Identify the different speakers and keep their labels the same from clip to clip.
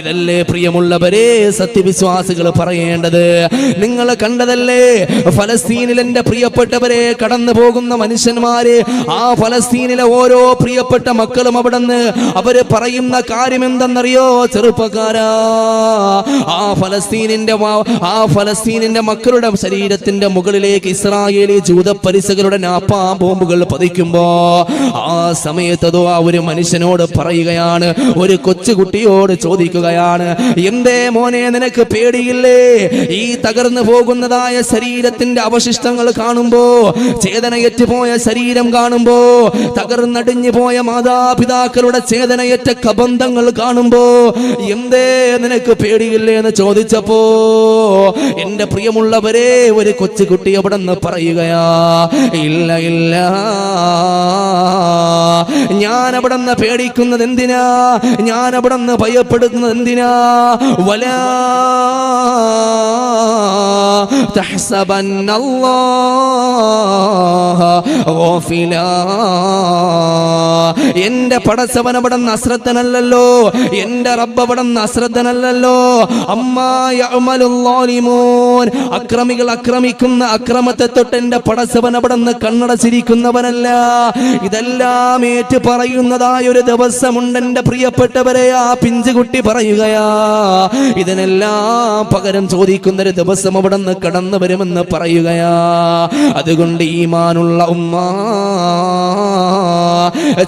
Speaker 1: ഇതല്ലേ പ്രിയമുള്ളവരെ സത്യവിശ്വാസികൾ പറയേണ്ടത്? നിങ്ങൾ കണ്ടതല്ലേ? ഫലസ്തീനിൽ എന്റെ പ്രിയപ്പെട്ടവരെ കടന്നു പോകുന്ന മനുഷ്യന്മാര് ആ ഫലസ്തീനിലെ ഓരോ പ്രിയപ്പെട്ട മക്കളും അവിടുന്ന് അവർ പറയുന്ന കാര്യം എന്തെന്നറിയോ ചെറുപ്പക്കാരാ. ആ ഫലസ്തീനിന്റെ ആ ഫലസ്തീനിന്റെ മക്കളുടെ ശരീരത്തിന്റെ മുകളിലേക്ക് ഇസ്രായേലി ജൂത പരിസകളുടെ നാപ്പാ ബോംബുകൾ പതിക്കുമ്പോ ആ സമയത്തതോ ആ ഒരു മനുഷ്യനോട് പറയുകയാണ് ഒരു കൊച്ചുകുട്ടിയോട് ചോദിക്കുകയാണ് എന്തേ മോനെ നിനക്ക് പേടിയില്ലേ? ഈ തകർന്നു പോകുന്നതായ ശരീരത്തിന്റെ അവശിഷ്ടങ്ങൾ കാണുമ്പോ ചേതനയറ്റ് പോയ ശരീരം കാണുമ്പോ തകർന്നടിഞ്ഞു പോയ മാതാപിതാക്കളുടെ ചേതനയറ്റ കബന്ധങ്ങൾ കാണുമ്പോ എന്തേ നിനക്ക് പേടിയില്ലേ എന്ന് ചോദിച്ചപ്പോ എന്റെ പ്രിയമുള്ളവരെ ഒരു കൊച്ചുകുട്ടി അവിടെ നിന്ന് പറയുകയാ ഇല്ല ഇല്ല. ഞാൻ അവിടെ നിന്ന് പേടിക്കുന്നത് എന്തിനാ ഞാൻ അവിടെ നിന്ന് ഭയപ്പെടുന്നത് എന്തിനാ വലാ تحسبن الله غافلا എന്റെ പടച്ചവൻ അവിടെ അശ്രദ്ധനല്ലല്ലോ. എന്റെ റബ്ബ് അവിടെ അശ്രദ്ധനല്ലല്ലോ അമ്മാലിമോൻ അക്രമികൾ അക്രമിക്കുന്ന അക്രമത്തെ തൊട്ട് എന്റെ പടച്ചവൻ അവിടെ നിന്ന് കണ്ണടച്ചിരിക്കുന്നവനല്ല. ഇതെല്ലാം ഏറ്റു പറയുന്നതായ ഒരു ദിവസമുണ്ട് എന്റെ പ്രിയപ്പെട്ടവരെ ആ പിഞ്ചുകുട്ടി പറയുകയാ. ഇതിനെല്ലാം പകരം ചോദിക്കുന്ന ഒരു ദിവസം അവിടെ നിന്ന് കടന്നു വരുമെന്ന് പറയുകയാ. അതുകൊണ്ട് ഈമാനുള്ള ഉമ്മ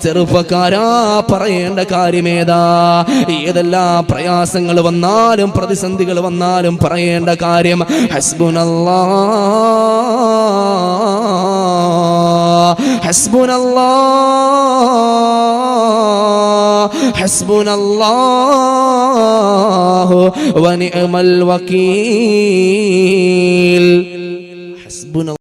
Speaker 1: ചെറുപ്പക്കാരാ പറയേണ്ട കാര്യമേതാ? ഏതെല്ലാം പ്രയാസങ്ങൾ വന്നാലും പ്രതിസന്ധികൾ വന്നാലും പറയേണ്ട കാര്യം ഹസ്ബുനല്ലാ. ഹസ്ബുനല്ലാ. ഹസ്ബുനല്ലാ. വനിഅമൽ വക്കീൽ. ഹസ്ബുന